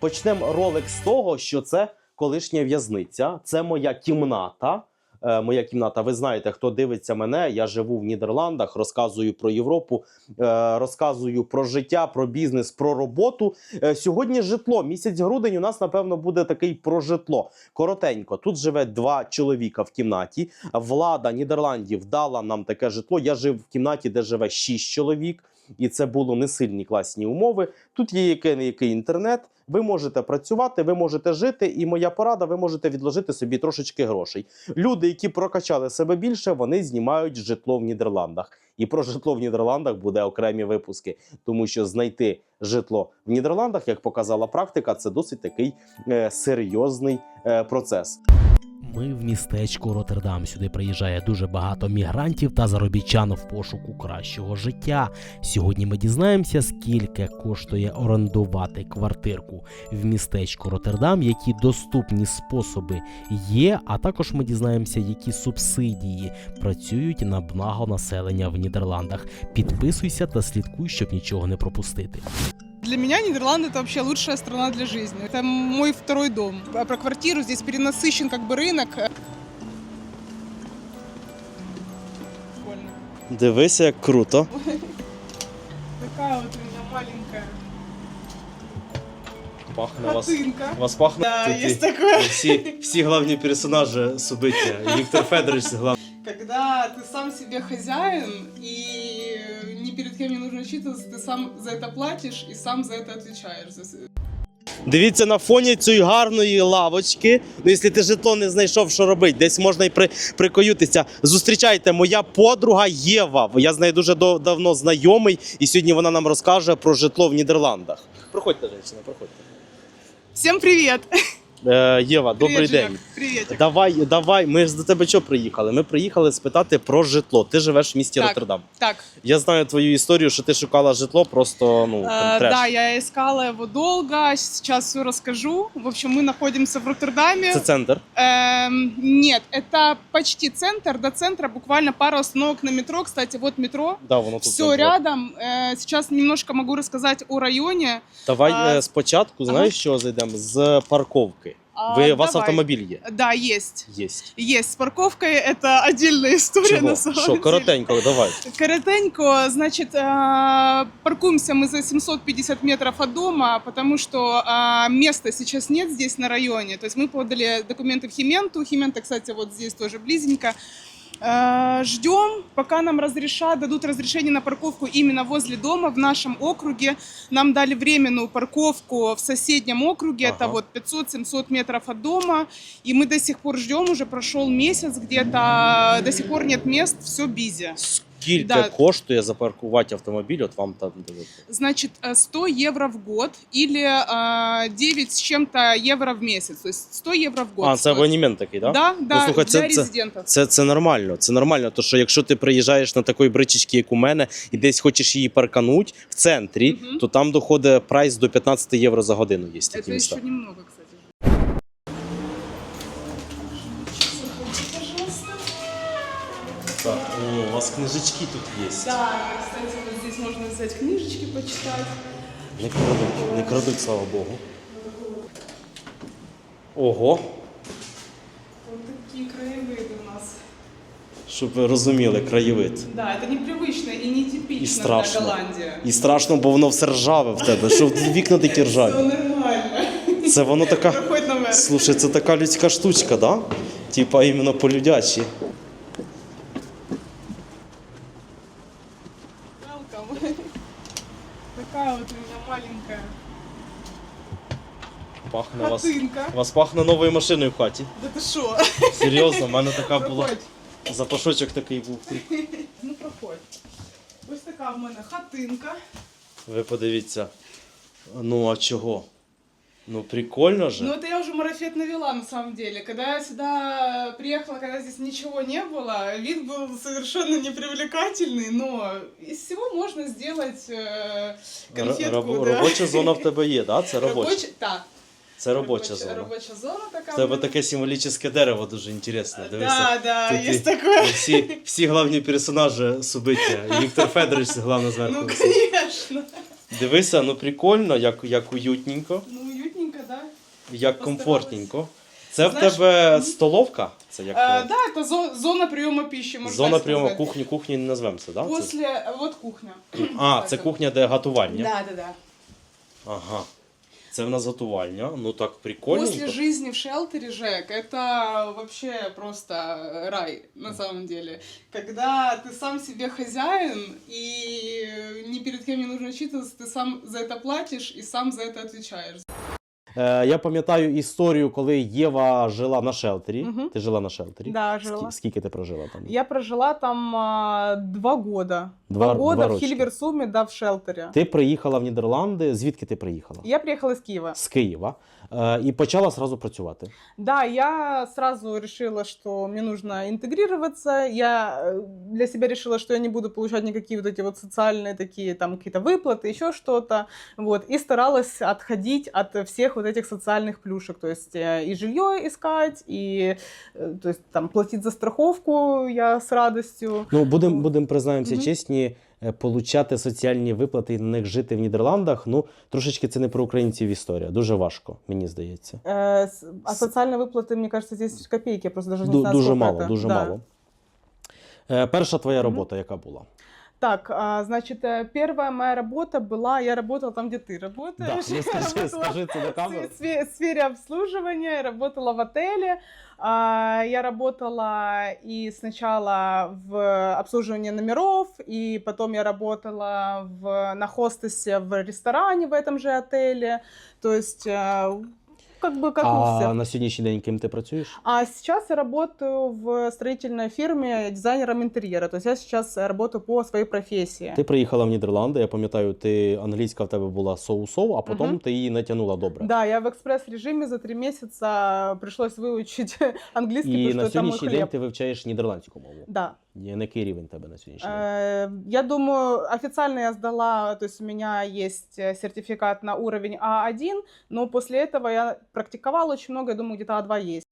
Почнемо ролик з того, що це колишня в'язниця, це моя кімната. Е, моя кімната. Ви знаєте, хто дивиться мене. Я живу в Нідерландах, розказую про Європу, е, розказую про життя, про бізнес, про роботу. Е, сьогодні житло. Місяць грудень у нас напевно буде такий про житло. Коротенько. Тут живе два чоловіка в кімнаті. Влада Нідерландів дала нам таке житло. Я жив в кімнаті, де живе шість чоловік, і це було не сильні класні умови. Тут є який, який інтернет. Ви можете працювати, ви можете жити, і моя порада, ви можете відложити собі трошечки грошей. Люди, які прокачали себе більше, вони знімають житло в Нідерландах. І про житло в Нідерландах буде окремі випуски, тому що знайти житло в Нідерландах, як показала практика, це досить такий е, серйозний е, процес. Ми в містечку Роттердам. Сюди приїжджає дуже багато мігрантів та заробітчан в пошуку кращого життя. Сьогодні ми дізнаємося, скільки коштує орендувати квартирку в містечку Роттердам, які доступні способи є. А також ми дізнаємося, які субсидії працюють на благо населення в Нідерландах. Підписуйся та слідкуй, щоб нічого не пропустити. Для меня Нидерланды это вообще лучшая страна для жизни. Это мой второй дом. А про квартиру здесь перенасыщен как бы рынок. Прикольно. Дивися, як круто. Такая вот у меня маленькая Пахне вас. хатынка. Вас пахне Да, тут есть і- такое. всі, всі головні персонажі субиття. Віктор Федорович глав. Когда ты сам себе хозяин и ни перед кем не нужно отчитываться, ты сам за это платишь и сам за это отвечаешь. За- Дивіться на фоні цієї гарної лавочки. Ну, якщо ти житло не знайшов, що робити, десь можна і при, прикоютися. Зустрічайте, моя подруга Єва. Я з нею дуже дав- давно знайомий, і сьогодні вона нам розкаже про житло в Нідерландах. Проходьте, жінка, проходьте. Всем привет! Е, Єва, добрий Привет, день. Женек. Приветик. Давай, давай. Ми ж до тебе що приїхали? Ми приїхали спитати про житло. Ти живеш в місті Так. Роттердам. Так, Я знаю твою історію, що ти шукала житло, просто ну Э, треш. да, я искала его долго, сейчас все расскажу. В общем, мы находимся в Роттердаме. Це центр. Эм, нет, это почти центр, до центра буквально пара остановок на метро. Кстати, вот метро. Да, воно тут. Все центр. рядом. Э, сейчас немножко могу рассказать о районе. Давай А, е, спочатку, ага. знаєш, що зайдемо з парковки. А, Ви у вас давай. автомобіль є? Да, есть. Єсть. Есть. С парковкой это отдельная история Чого? на самом Що, деле. коротенько, давай. Коротенько, значит, э, паркуемся мы за 750 метров от дома, потому что э, места сейчас нет здесь на районе. То есть мы подали документы в Хименту. Химента, кстати, вот здесь тоже близенько. Э, Ждем, пока нам разрешат, дадут разрешение на парковку именно возле дома в нашем округе. Нам дали временную парковку в соседнем округе, Ага. это вот 500-700 метров от дома. И мы до сих пор ждем, уже прошел месяц где-то, до сих пор нет мест, все бизи. Скільки Да. коштує запаркувати автомобіль? От вам там дивиться. Значит, э, 100 евро в год или э, 9 с чем-то евро в месяц. То есть 100 евро в год. А, це стоит. абонемент такий, так? Да, да, слухай, для це- це- резидентов. Це, це нормально. Це нормально. То що якщо ти приїжджаєш на такої бричечки, як у мене, і десь хочеш її паркануть в центрі, Мгм. то там доходить прайс до 15 євро за годину. Є такі Это міста. еще немного, кстати. Так, о, у вас книжечки тут є. Да, кстати, вот здесь можно взять книжечки, почитать. Не крадуть, не крадуть, слава Богу. Ого, Вот такие краеведы у нас. щоб ви розуміли, краєвид. Да, это непривычно и нетипично І страшно. для Голландии. І страшно, бо воно все ржаве в тебе. Що вікна такі Все ржаві. нормально. Це воно така. Проходь наверх. Слушай, це така людська штучка, да? Типа іменно по-людячі. вас. хатынка. Вас пахне новою машиною в хаті. Да ты шо? Серйозно, в мене така була. Проходь. Запашочок такий був. Ну, проходь. Ось така в мене хатинка. Ви подивіться. Ну а чого? Ну прикольно же. Ну, это я уже марафет навела, на самом деле. Когда я сюда приехала, когда здесь ничего не было, вид был совершенно непривлекательный, но из всего можно сделать э, Р- конфетку. рабо- да. Робоча зона в тебе є, да? Це робоча. Рабоча- да. Це робоча зона. Робоча зона така. В тебе таке символічне дерево дуже інтересне. Дивися. Да, да, і- такое. Всі, всі головні персонажі субиття. І Віктор Федорович головне зверху. Ну, конечно. Дивися, ну прикольно, як, як уютненько. Ну, уютненько, Як Постаралась. комфортненько. Це в тебе столовка? Це як Э, е, да, это зо- зона приема пищи, можно зона так прийому кухні, кухні не назвемо це, да? Це... После, вот кухня. А, це кухня, де готування. Да, да, да. Ага. Це в нас готувальня. Ну так прикольненько. После жизни в шелтере, Жек, это вообще просто рай, на самом деле. Когда ты сам себе хозяин, и ни перед кем не нужно отчитываться, ты сам за это платишь и сам за это отвечаешь. Е, я пам'ятаю історію, коли Єва жила на шелтері. Угу. Ти жила на шелтері? Да, Скі- жила. Скільки ти прожила там? Я прожила там а, два года. Два- Два, года два в рочки. Хильверсуме, да, в шелтере. Ти приїхала в Нідерланди. Звідки ти приїхала? Я приехала из Киева. З Києва. Е, і почала зразу працювати. Да, я сразу решила, что мне нужно интегрироваться. Я э, для себя решила, что я не буду получать никакие вот эти вот социальные такие там какие-то выплаты, еще что-то. Вот. И старалась отходить от всех вот этих социальных плюшек. То есть э, и жилье искать, и э, то есть, там платить за страховку я с радостью. Ну, будемо будем, признаємося Мгм. чесні, е, получати соціальні виплати і на них жити в Нідерландах. Ну, трошечки це не про українців історія. Дуже важко, мені здається. Э, с- А социальные выплаты, мне кажется, здесь копейки. Я просто даже не Ду- знаю, дуже сколько мало, это. дуже Да. мало. Е, перша твоя Мгм. робота, яка була? Так, а, значит, э, первая моя работа была, я работала там, где ты работаешь. Да, Я скажи, скажи на в камеру. све- сфере обслуживания, я работала в отеле. А, Я работала и сначала в обслуживании номеров, и потом я работала в, на хостесе в ресторане в этом же отеле. То есть, э, как бы как у А всех. на сьогоднішній день ким ти працюєш? А сейчас я работаю в строительной фирме дизайнером интерьера. То есть я сейчас э, работаю по своей профессии. Ти приїхала в Нідерланди, я пам'ятаю, ти англійська в тебе була соу-соу, а потім Мгм. ти її натягнула добре. Да, я в экспресс-режиме за три месяца пришлось выучить английский, І потому на что это мой сьогоднішній день хлеб. ти вивчаєш нідерландську мову. Да. Є на який рівень тебе на сьогоднішній день? Э, Я думаю, официально я сдала, то есть у меня есть э, сертификат на уровень А1, но после этого я практиковала очень много, я думаю, где-то А2 есть.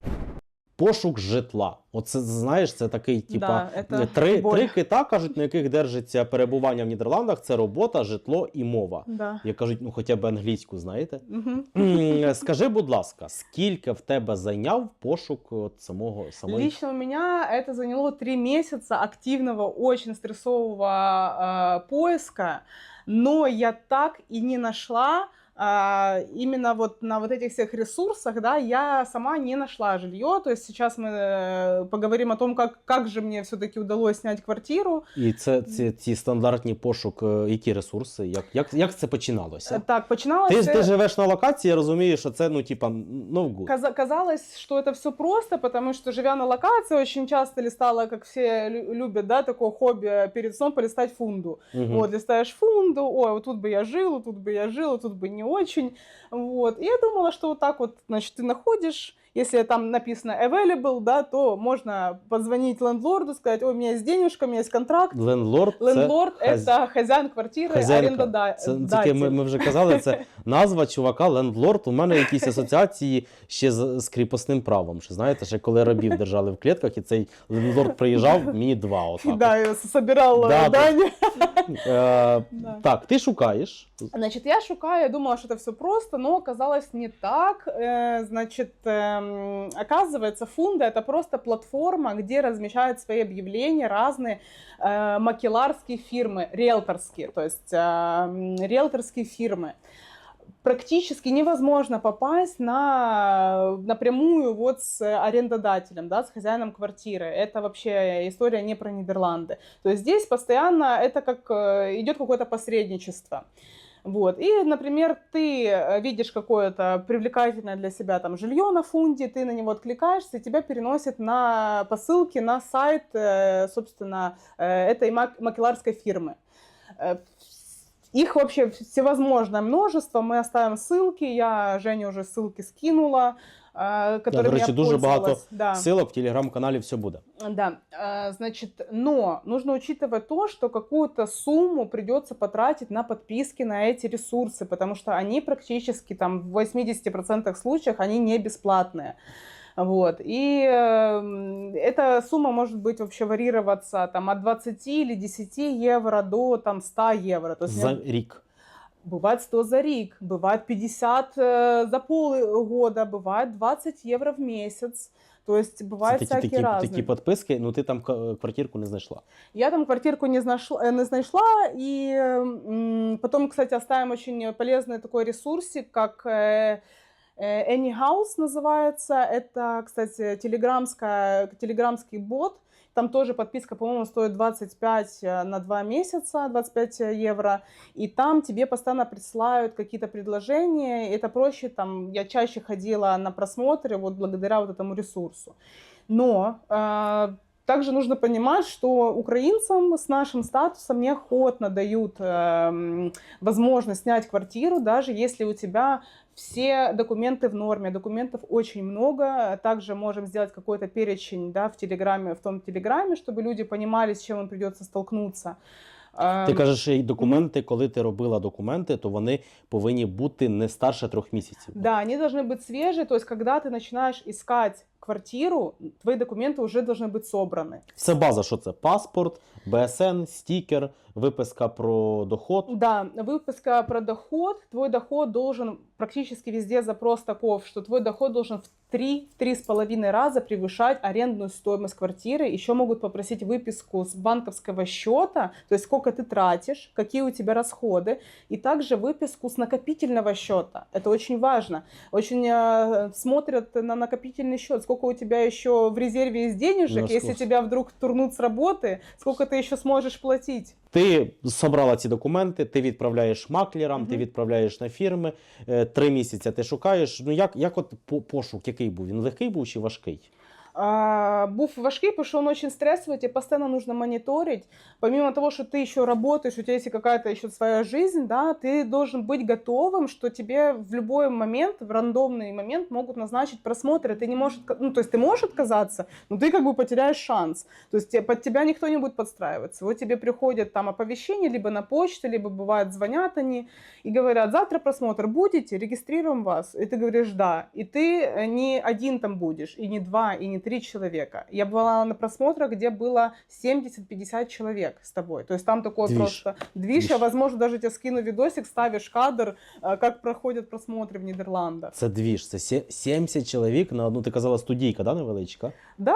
Пошук житла. Оце знаєш, це такий, типа, Да, это три, боль. три кита кажуть, на яких держиться перебування в Нідерландах: це робота, житло і мова. Да. Як кажуть, ну хоча б англійську, знаєте. Мгм. М, Скажи, будь ласка, скільки в тебе зайняв пошук от самого самої Лично у меня это заняло три месяца активного, очень стрессового э, поиска, но я так и не нашла а, именно вот на вот этих всех ресурсах, да, я сама не нашла жилье. То есть сейчас мы э, поговорим о том, как, как же мне все-таки удалось снять квартиру. і це ці, ці стандартні пошук, е, які ресурси? Як, як, як це починалося? Э, Так, починалось... Ти, э, ти живеш на локації, я розумію, що це ну, типа, no good. Каза- Казалось, что это все просто, потому что, живя на локации, очень часто листала, как все лю- любят, да, такое хобби перед сном полистать фунду. Мгм. Вот, листаешь фунду, ой, вот тут бы я жил, вот тут бы я жил, вот тут бы не очень. Вот. И я думала, что вот так вот, значит, ты находишь, если там написано available, да, то можно позвонить лендлорду, сказать, ой, у меня есть денежка, у меня есть контракт. Лендлорд це Лендлорд хаз- это хозяин квартиры, Хазяїнка. арендодатель. Це таке ми, ми вже казали, це назва чувака лендлорд. У мене якісь асоціації ще з, з кріпосним правом. Що знаєте, ще коли рабів держали в клітках, і цей лендлорд приїжджав, мені два отак. Да, я собирал Да, да, дань. Е, Да. Так, ти шукаєш. Значит, я шукаю, я думала, что это все просто, но оказалось не так. Э, Значит, эм, оказывается, Фунда это просто платформа, где размещают свои объявления разные э, макеларские фирмы, риэлторские, то есть э, риэлторские фирмы. Практически невозможно попасть на, напрямую вот с арендодателем, да, с хозяином квартиры. Это вообще история не про Нидерланды. То есть здесь постоянно это как э, идет какое-то посредничество. Вот. И, например, ты э, видишь какое-то привлекательное для себя там жилье на фунде, ты на него откликаешься, и тебя переносят на посылки на сайт, э, собственно, э, этой мак- макеларской фирмы. Э, Их вообще всевозможное множество. Мы оставим ссылки. Я Жене уже ссылки скинула, э, которыми до речі, я дуже багато пользовалась. Да. Силок в телеграм-каналі все буде. Да, э, значит, но нужно учитывать то, что какую-то сумму придется потратить на подписки на эти ресурсы, потому что они практически там в 80% случаях они не бесплатные. Вот. И э, эта сумма может быть вообще варьироваться там, от 20 или 10 евро до там, 100 евро. То есть За мне- рік. бывает 100 за рик, бывает 50 э, за полгода, бывает 20 евро в месяц. То есть Це бывают такі, всякие такі, разные. такі підписки, ну ти там к- квартирку не знайшла. Я там квартирку не, знашла, э, не знайшла, и м, потом, кстати, оставим очень полезный такой ресурсик, как э, э, Anyhouse называется. Это, кстати, телеграмская, телеграмский бот. Там тоже подписка, по-моему, стоит 25 на 2 месяца, 25 евро. И там тебе постоянно присылают какие-то предложения. Это проще, там, я чаще ходила на просмотры вот благодаря вот этому ресурсу. Но э, также нужно понимать, что украинцам с нашим статусом неохотно дают эм, возможность снять квартиру, даже если у тебя все документы в норме, документов очень много. Также можем сделать какой-то перечень да, в Телеграме, в том Телеграме, чтобы люди понимали, с чем им придется столкнуться. Ти Эм, кажеш, і документи, коли ти робила документи, то вони повинні бути не старше трьох місяців. Да, они должны быть свежие, то есть когда ты начинаешь искать квартиру, твои документы уже должны быть собраны. Це база, що це? Паспорт, БСН, стікер, виписка про доход. Да, выпуска про доход. Твой доход должен практически везде запрос таков, что твой доход должен в три, в три с половиной раза превышать арендную стоимость квартиры. Еще могут попросить выписку с банковского счета, то есть сколько ты тратишь, какие у тебя расходы, и также выписку с накопительного счета. Это очень важно. Очень э, смотрят на накопительный счет, сколько у тебя еще в резерве есть денежек, Ну, если тебя вдруг турнут с работы, сколько ты еще сможешь платить. Ти собрала ці документи, ти відправляєш маклерам, ти відправляєш на фірми. е, Три місяці ти шукаєш. Ну як, як от по- пошук, який був? Він легкий був чи важкий? А, Буф важкий, потому что он очень стрессовый, тебе постоянно нужно мониторить. Помимо того, что ты еще работаешь, у тебя есть какая-то еще своя жизнь, да, ты должен быть готовым, что тебе в любой момент, в рандомный момент могут назначить просмотр, и ты не можешь, ну, то есть ты можешь отказаться, но ты как бы потеряешь шанс. То есть под тебя никто не будет подстраиваться. Вот тебе приходят там оповещения, либо на почту, либо бывает звонят они и говорят, завтра просмотр будете, регистрируем вас. И ты говоришь, да. И ты э, не один там будешь, и не два, и не человека. Я была на просмотрах, где было 70-50 человек с тобой. То есть там такой Движ. просто движ. Я, Движ. возможно, даже тебе скину видосик, ставишь кадр, э, как проходят просмотры в Нидерландах. Це дві ж, це сє- 70 чоловік на одну, ти казала, студійка, да, невеличка? Да,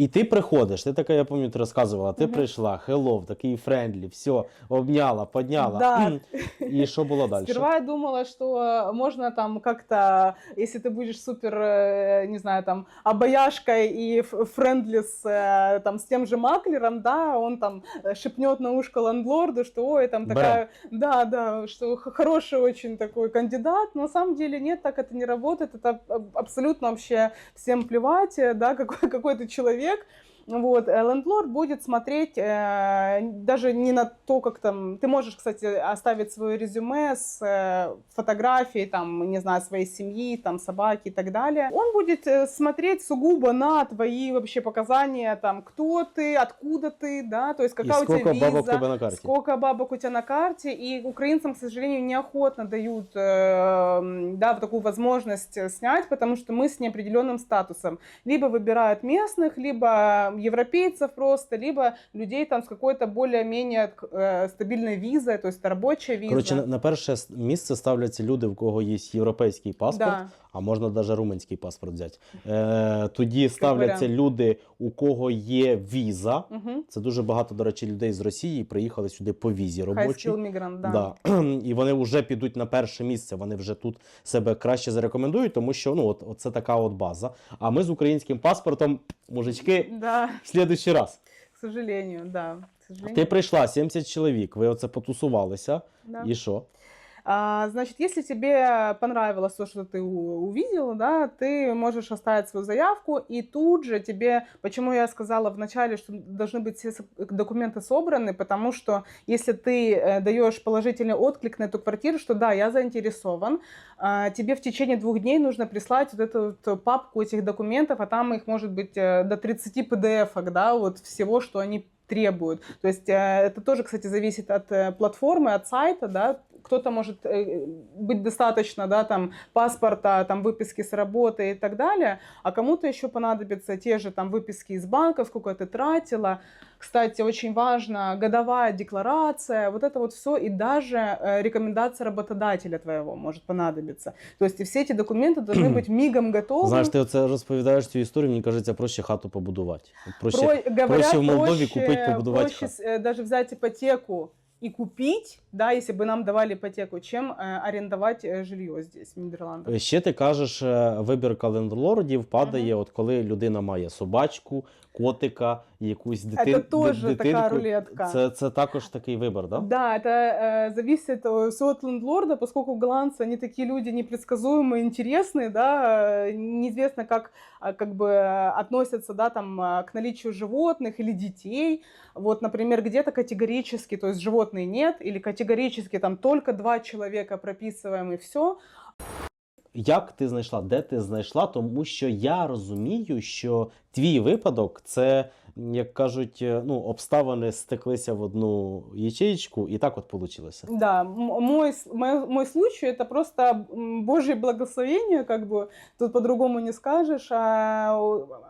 І ти приходиш, ти така, я пам'ятаю, ти розказувала, ти Мгм. прийшла, хеллоу, такий френдлі, все, обняла, подняла. Да. М. І що було далі? Сперва я думала, что можно там как-то, если ты будешь супер, э, не знаю, там, обаяшкой и ф- френдли с, э, там, с тем же маклером, да, он там э, шепнет на ушко ландлорду, что ой, там Бра. такая, да, да, что х- хороший очень такой кандидат, но на самом деле нет, так это не работает, это аб- абсолютно вообще всем плевать, э, да, какой, какой ты человек, olacak. вот, э, лендлорд будет смотреть э, даже не на то, как там... Ты можешь, кстати, оставить свое резюме с э, фотографией, там, не знаю, своей семьи, там, собаки и так далее. Он будет э, смотреть сугубо на твои вообще показания, там, кто ты, откуда ты, да, то есть І какая у тебя скільки бабок в виза, тебе на карті? Сколько бабок у тебя на карте, и украинцам, к сожалению, неохотно дают э, м, да, такую возможность э, снять, потому что мы с неопределенным статусом. Либо выбирают местных, либо европейцев просто, либо людей там с какой-то более-менее э, стабильной визой, то есть рабочая виза. Коротше, на, на перше місце ставляться люди, в кого є європейський паспорт, да. А можна навіть румунський паспорт взяти. Е, тоді ставляться люди, у кого є віза. Угу. Це дуже багато, до речі, людей з Росії приїхали сюди по візі skill migrant, да. Да. І вони вже підуть на перше місце. Вони вже тут себе краще зарекомендують, тому що ну от, от це така от база. А ми з українським паспортом, мужички, Да, в следующий раз. к сожалению, да. К сожалению. Ти прийшла 70 чоловік, ви оце потусувалися. да. І що? А, значит, если тебе понравилось то, что ты увидел, да, ты можешь оставить свою заявку, и тут же тебе, почему я сказала вначале, что должны быть все документы собраны, потому что если ты э, даешь положительный отклик на эту квартиру, что да, я заинтересован, а, тебе в течение двух дней нужно прислать вот эту вот папку этих документов, а там их может быть э, до 30 PDF, да, вот всего, что они требуют. То есть э, это тоже, кстати, зависит от платформы, от сайта, да, кто-то может э, быть достаточно, да, там, паспорта, там, выписки с работы и так далее, а кому-то еще понадобятся те же там выписки из банка, сколько ты тратила. Кстати, очень важно годовая декларация, вот это вот все, и даже э, рекомендация работодателя твоего может понадобиться. То есть и все эти документы должны быть мигом готовы. Знаєш, ти оце розповідаєш цю історію, мені кажеться, проще хату побудувати. От Проще, Про- говорят, проще в Молдове проще- купить, побудовать проще хату. с- э, даже взять ипотеку и купить, да, если бы нам давали ипотеку, чем э, арендовать э, жилье здесь, в Нидерландах. Е, Ще ти кажеш, е, вибірка лендлордів падає, от коли людина має собачку, котика, якусь дитин, Это тоже ди- такая дитинку. рулетка. Це, це також такий вибір, да? Да, это э, зависит э, всё от лендлорда, поскольку голландцы, они такие люди непредсказуемые, интересные, да, э, неизвестно, как, а, как бы э, относятся, да, там, а, к наличию животных или детей. Вот, например, где-то категорически, то есть животные нет, или категорически там только два человека прописываем и все. Як ти знайшла? Де ти знайшла? Тому що я розумію, що твій випадок це, як кажуть, ну, обставини стеклися в одну ячеечку, і так от вийшло. Да, мой, мой, мой случай это просто Божье благословение, как бы тут по-другому не скажешь. А,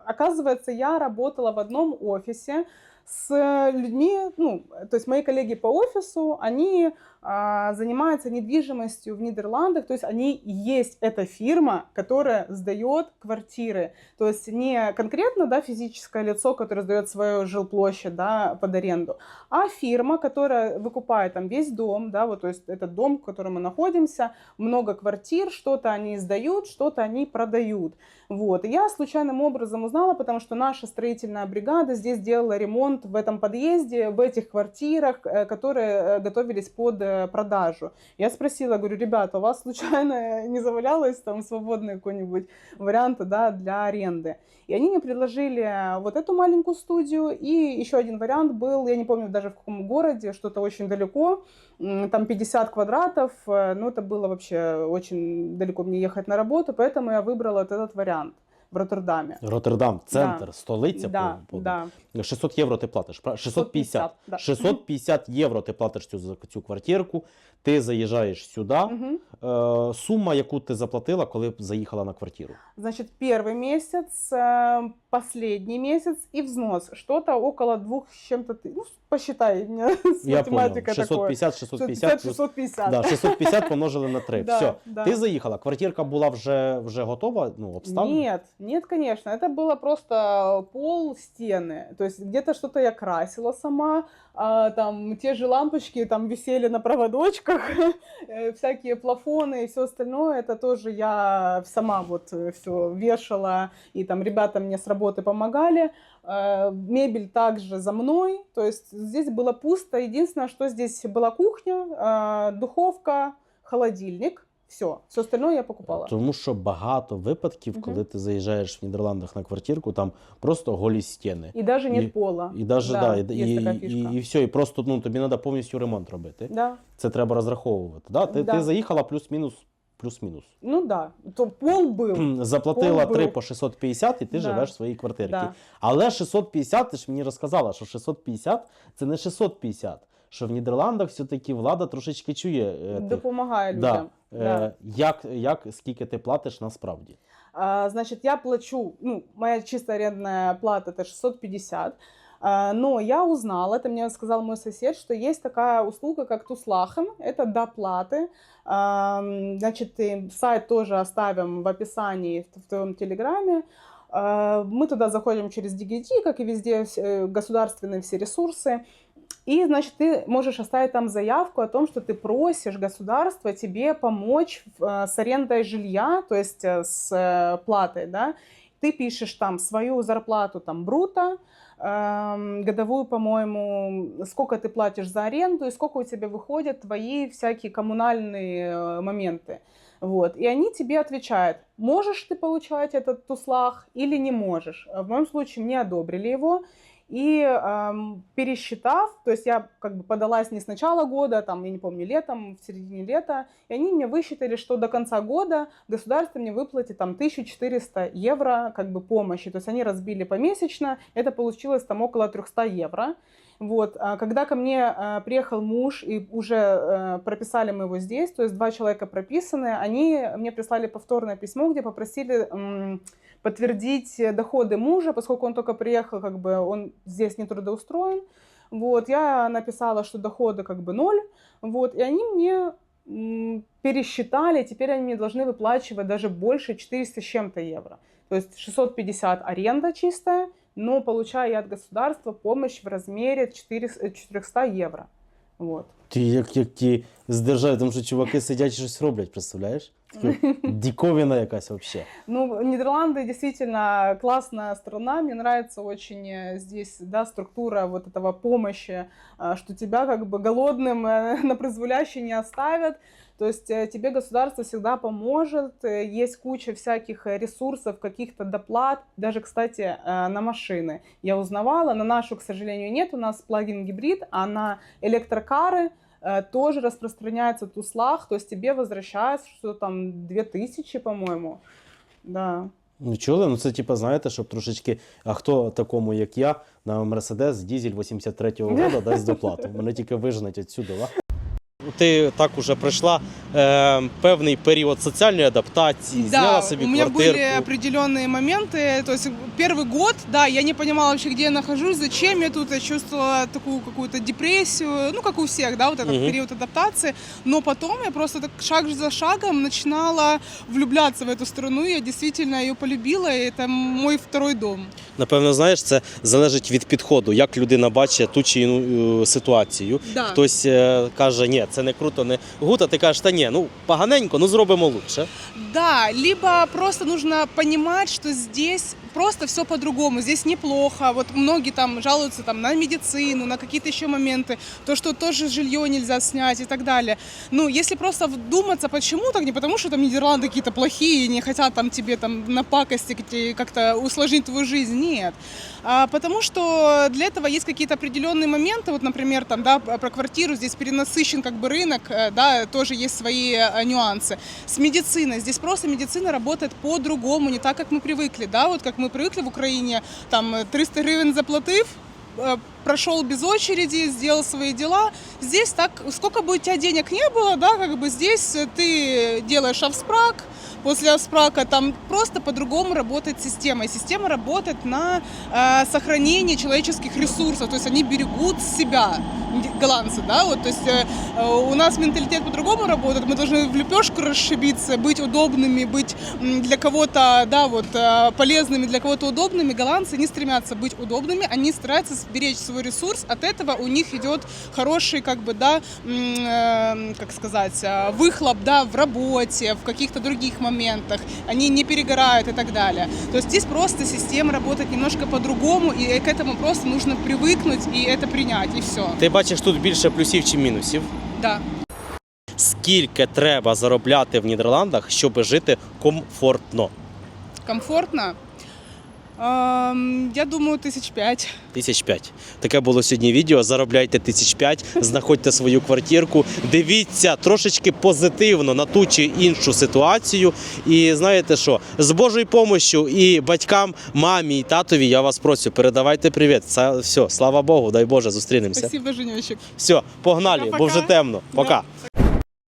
оказывается, я работала в одном офисе с людьми, ну, то есть мои коллеги по офису, они а, занимаются недвижимостью в Нидерландах, то есть они и есть эта фирма, которая сдает квартиры, то есть не конкретно, да, физическое лицо, которое сдает свою жилплощадь, да, под аренду, а фирма, которая выкупает там весь дом, да, вот, то есть этот дом, в котором мы находимся, много квартир, что-то они сдают, что-то они продают, вот. И я случайным образом узнала, потому что наша строительная бригада здесь делала ремонт в этом подъезде, в этих квартирах, э, которые э, готовились под э, продажу. Я спросила, говорю, ребята, у вас случайно не завалялось там свободный какой-нибудь вариант, да, для аренды? И они мне предложили вот эту маленькую студию, и еще один вариант был, я не помню даже в каком городе, что-то очень далеко, м, там 50 квадратов, э, ну это было вообще очень далеко мне ехать на работу, поэтому я выбрала вот этот вариант в Роттердаме. Роттердам, центр, Да. столиця. да, по- по- да. 600 євро ти платиш, правда? 650. да. 650 євро ти платиш цю, за цю квартирку, ти заїжджаєш сюди. Мгм. Е, сума, яку ти заплатила, коли б заїхала на квартиру. Значит, первый месяц, э, последний месяц и взнос. Что-то около двух с чем-то... ты- Ну, посчитай, у меня с Я понял. математикой такое. 650, 650, 650. да, 650 помножили на 3. Да, Все. да. Ти заїхала, квартирка була вже, вже готова, ну, обставлена? Нет, нет, конечно. Это было просто пол, стены. То есть где-то что-то я красила сама, а, там те же лампочки там висели на проводочках, э, всякие плафоны и все остальное. Это тоже я сама вот все вешала, и там ребята мне с работы помогали. Э, Мебель также за мной, то есть здесь было пусто. Единственное, что здесь была кухня, э, духовка, холодильник. Все, все остальное я покупала. Тому що багато випадків, Мгм. коли ти заїжджаєш в Нідерландах на квартирку, там просто голі стіни. И даже нет пола. І даже, Да, да, і, і, і, і, все, і просто ну, тобі треба повністю ремонт робити. Да. Це треба розраховувати. Да? Ти, Да. ти заїхала плюс-мінус, плюс-мінус. Ну да, то пол был. Кхм, Заплатила Пол 3 був. по 650 і ти Да. живеш в своїй квартирці. Да. Але 650, ти ж мені розказала, що 650 це не 650 Що в Нідерландах все-таки влада трошечки чує. е, тих. Допомагає Да. людям. Е, Да. Як, як, скільки ти платиш насправді? А, значит, я плачу, ну, моя чистая арендная плата это 650. А, Но я узнала, это мне сказал мой сосед, что есть такая услуга, как Туслахен, это доплаты. А, м, Значит, и сайт тоже оставим в описании в в твоем телеграме. А, Мы туда заходим через DGT, как и везде э, государственные все ресурсы. И, значит, ты можешь оставить там заявку о том, что ты просишь государство тебе помочь э, с арендой жилья, то есть э, с э, платой, да. Ты пишешь там свою зарплату там бруто, эм, годовую, по-моему, сколько ты платишь за аренду и сколько у тебя выходят твои всякие коммунальные моменты. Вот. И они тебе отвечают, можешь ты получать этот туслах или не можешь. В моем случае мне одобрили его. И эм, пересчитав, то есть я как бы подалась не с начала года, там, я не помню, летом, в середине лета, и они мне высчитали, что до конца года государство мне выплатит там 1400 евро как бы помощи. То есть они разбили помесячно, это получилось там около 300 евро. Вот, а когда ко мне э, приехал муж и уже э, прописали мы его здесь, то есть два человека прописаны, они мне прислали повторное письмо, где попросили подтвердить доходы мужа, поскольку он только приехал, как бы он здесь не трудоустроен. Вот, я написала, что доходы как бы ноль, вот, и они мне м, пересчитали, теперь они мне должны выплачивать даже больше 400 с чем-то евро. То есть 650 аренда чистая, но получаю я от государства помощь в размере 400 400 евро. Вот. Ти як, як ті з держави, тому що чуваки сидять і щось роблять, представляєш? Таке Діковина якась взагалі. Ну, Нидерланды действительно классная страна. Мне нравится очень э, здесь, да, структура вот этого помощи, а, что тебя как бы голодным э, на произволяще не оставят. То есть э, тебе государство всегда поможет. э, Есть куча всяких э, ресурсов, каких-то доплат. Даже, кстати, э, на машины. Я узнавала, на нашу, к сожалению, нет. У нас плагин гибрид, а на электрокары э, тоже распространяется туслах. То есть тебе возвращается что там 2000, по-моему. Да. Ну чули? Ну це типа, знаєте, щоб трошечки. А хто такому, як я, на Мерседес дізель 83-го року дасть доплату? Мене тільки виженуть відсюди. ва? Ти так уже пройшла е, певний період соціальної адаптації, зняла собі у меня квартирку. были определенные моменты. То есть первый год, да, я не понимала вообще, где я нахожусь, зачем я тут. Я чувствовала такую какую-то депрессию, ну, как у всех, да, вот этот Мгм. период адаптации. Но потом я просто так шаг за шагом начинала влюбляться в эту страну. Я действительно ее полюбила, и это мой второй дом. Напевно, знаєш, це залежить від підходу, як людина бачить ту чи іншу е, ситуацію. Да. Хтось е, каже, ні, це не круто, не гута. ти кажеш, та ні, ну поганенько, ну зробимо лучше. Да, либо просто нужно понимать, что здесь просто все по-другому, здесь неплохо. Вот многие там жалуются там на медицину, на какие-то еще моменты, то, что тоже жилье нельзя снять и так далее. Ну, если просто вдуматься, почему так, не потому что там Нидерланды какие-то плохие, не хотят там тебе там напакостить как-то усложнить твою жизнь, нет. А, потому что для этого есть какие-то определенные моменты, вот, например, там, да, про квартиру, здесь перенасыщен как бы рынок, э, да, тоже есть свои э, нюансы. С медициной, здесь просто медицина работает по-другому, не так, как мы привыкли, да, вот как мы привыкли в Украине, там, э, 300 гривен заплатив, э, прошел без очереди, сделал свои дела. Здесь так, сколько бы у тебя денег не было, да, как бы здесь ты делаешь авспрак, после авспрака там просто по-другому работает система. И система работает на э, сохранении человеческих ресурсов, то есть они берегут себя, голландцы, да, вот, то есть э, у нас менталитет по-другому работает, мы должны в лепешку расшибиться, быть удобными, быть для кого-то, да, вот, э, полезными, для кого-то удобными. Голландцы не стремятся быть удобными, они стараются сберечь свой ресурс, от этого у них идет хороший, как бы, да, м, э, как сказать, э, выхлоп, да, в работе, в каких-то других моментах, они не перегорают и так далее. То есть здесь просто система работает немножко по-другому, и к этому просто нужно привыкнуть и это принять, и все. Ти бачиш тут більше плюсів чи мінусів. Да. Скільки треба заробляти в Нідерландах, щоб жити комфортно? Комфортно? Эм, я думаю, тысяч пять. Тисяч п'ять. Таке було сьогодні відео. Заробляйте тисяч п'ять, знаходьте свою квартирку, дивіться трошечки позитивно на ту чи іншу ситуацію. І знаєте що, з Божою помощю і батькам, мамі і татові я вас прошу, передавайте привіт. Це все, слава Богу, дай Боже, зустрінемося. Спасибо, Женечек. Все, погнали, бо Пока-пока. вже темно. Пока. Да.